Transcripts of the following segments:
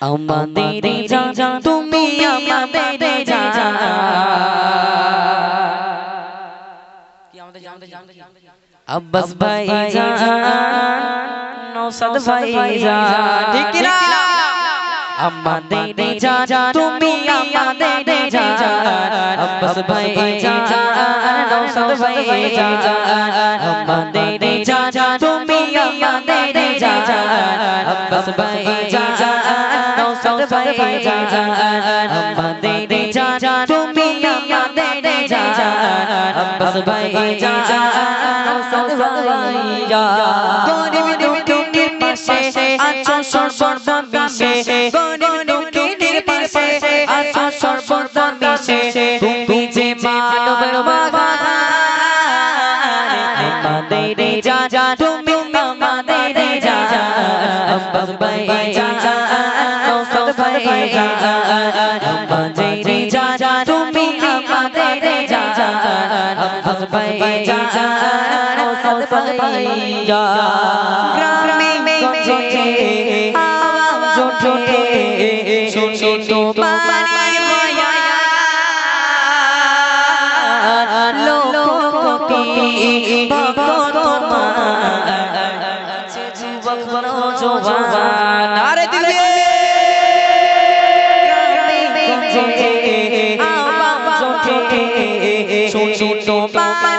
আমাদের জান তুমি আমাদের জান কি আমাদের জান আমাদের জান আব্বাস ভাই জান নৌসাদ ভাই জান ঠিক কি না আমাদের জান তুমি আমাদের জান আব্বাস ভাই জান নৌসাদ ভাই জান আমাদের জান তুমি আমাদের জান আব্বাস ভাই জান নৌসাদ ভাই জান আমাদের জান তুমি আমাদের জান আব্বাস ভাই জান নৌসাদ ভাই জান গরিব দুঃখীর পাশে আছো সর্বদা মিশে গরিব দুঃখীর পাশে আছো সর্বদা মিশে তুমি যে মানব ভগবান আমাদের যা যা তুমি ভাই যা আওয়াজ ওঠে শুনি তোমার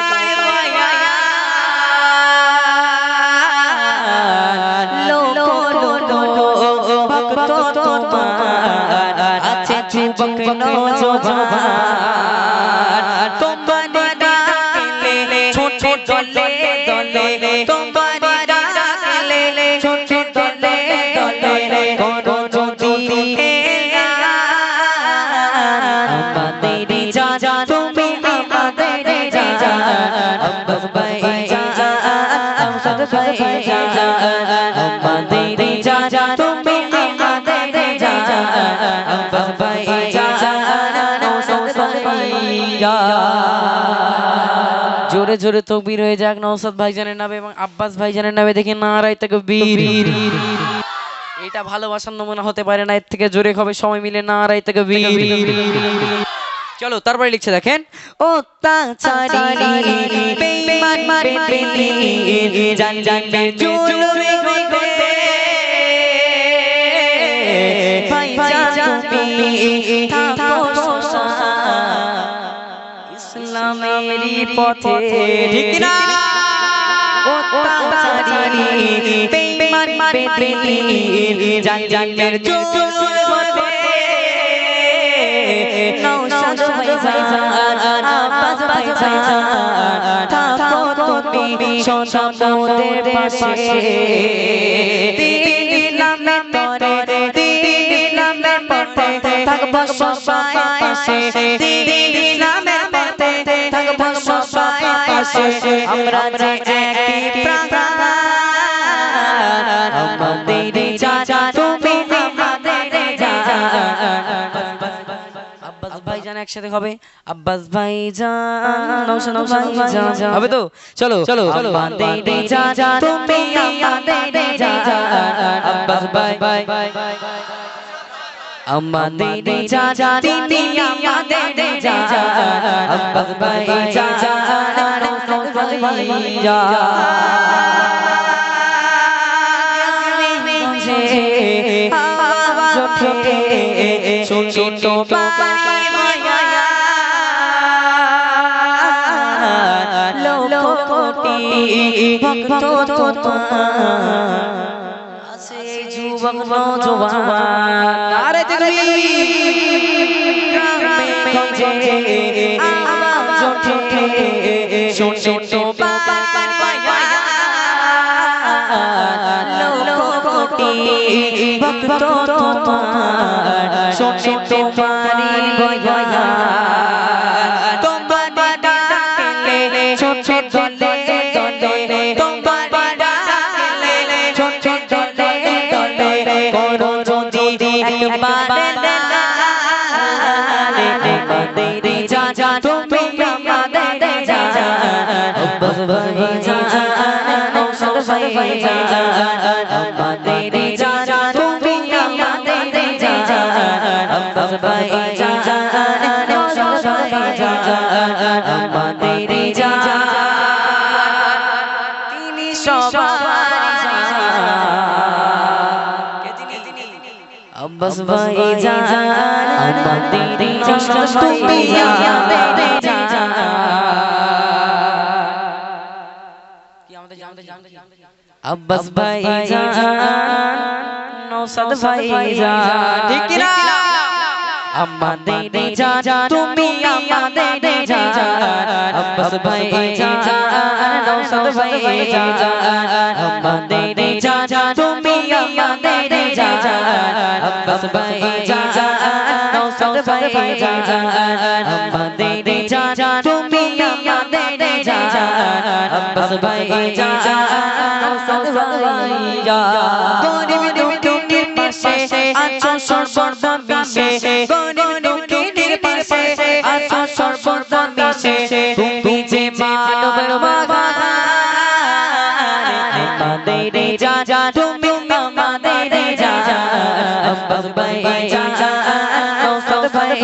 ভক্ত তোমার আছে যুবক নওজোয়ান জোরে জোরে তকবীর হয়ে যাক নৌসাদ ভাইজানের নামে এবং আব্বাস ভাইজানের নামে দেখে নারাই তাকবীর। এটা ভালোবাসার নমুনা হতে পারে না এর থেকে জোরে হবে সময় মিলে নারাই তাকবীর। চলো তারপরে লিখছে দেখেন ও তাছাড়ি ইসলামেরই পথে। ঠিক না ও তাছাড়ি বেঈমান বেদি জান জান জুলুমে নৌসাদ ভাইজান আব্বাস ভাইজান থাকো তুমি সমুদ্রের পাশে। দিন ইসলামে তরে দিন ইসলামে পথে থাকব সবাই পাশে। দিন পাশে আমরা যে একই প্রাণ আমাদের যা যা তুমি আমাদের যা। আব্বাস ভাইজান একসাথে হবে। আব্বাস নৌশান ভাইজান। হবে তো? চলো চলো আমাদের যা তুমি আমাদের আব্বাস ভাই আমাদের যা যা তুমি আমাদের যা আব্বাস ভাই যা নৌশান ভাইজান আওয়াজ ওঠে শুনি তোমার বয়ান লোকটি ভক্ত তোমার আছে যুবক নওজোয়ান আরে দেখবি গ্রামে গঞ্জে আওয়াজ ওঠে শুনি তোমার বয়ান লোকটি ভক্ত তোমার শুনি তোমারি বয়ান করো যদি একবার আমাদের যা যা তুমি আমাদের যা আব্বাস ভাই যা নৌসাদ যা আমাদের যা যা তুমি আমাদের ভাই জান নৌসাদ ভাই জান আমাদের জান তিনি সবার আব্বাস ভাই জান আমাদের নৌসাদ তুমি আমাদের জান আব্বাস ভাই জান নৌসাদ ভাই জান ঠিক কি না আমাদের জান তুমি আমাদের জান আব্বাস ভাই জান নৌসাদ ভাই জান আমাদের জান তুমি আমাদের জান ভাই জান ভাই জান আমাদের জান তুমি আমাদের জান ভাই জান ভাই জান গরিব দুঃখীর পাশে আছো সর্বদা মিশে গরিব দুঃখীর পাশে আছো সর্বদা মিশে তুমি যে মানব বাগান আমাদের যা তুমি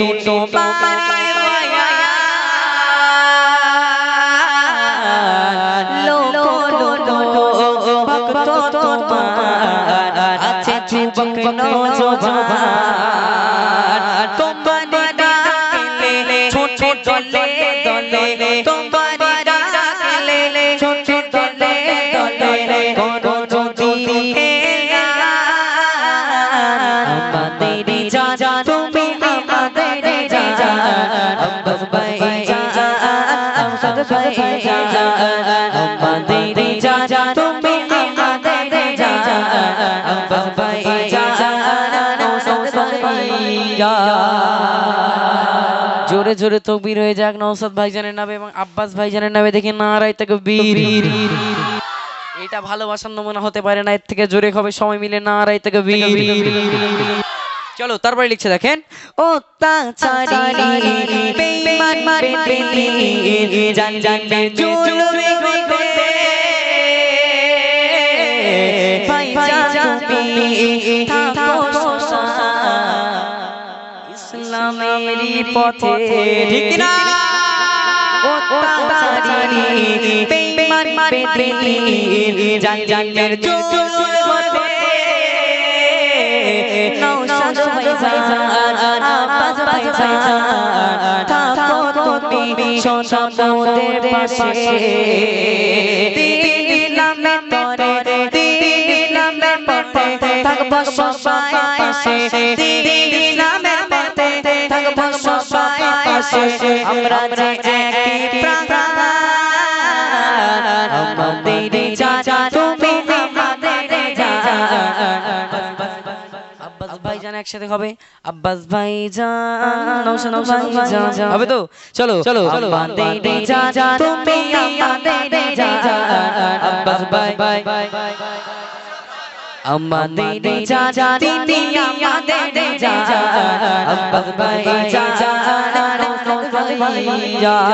শুনি তোমার বয়ান লোক লোক ভক্ত তোমার আছে যুবক নওজোয়ান যা জোরে জোরে তকবীর হয়ে যাক নৌসাদ ভাইজানের নামে এবং আব্বাস ভাইজানের নামে দেখে নারাই তাকবীর এটা ভালোবাসার নমুনা হতে পারে না এর থেকে জোরে হবে সময় মিলে নারাই তাকবীর চলো তারপরে লিখছে দেখেন। ও পথে ঠিক না ও বেঈমান জান জুলুমে নৌসাদ ভাইজান আব্বাস ভাইজান থাকো তুমি সমুদ্রের পাশে দিলামে তরে দিলামে পথে থাকব সবাই পাশে দিলামে পথে থাকব সবাই পাশে আমরা যে একই একসাথে হবে। আব্বাস ভাইজান হবে তো? চলো চলো যা যা তুমি যা। আব্বাস ভাই আব্বাস ভাই যা নৌসাদ ভাইজান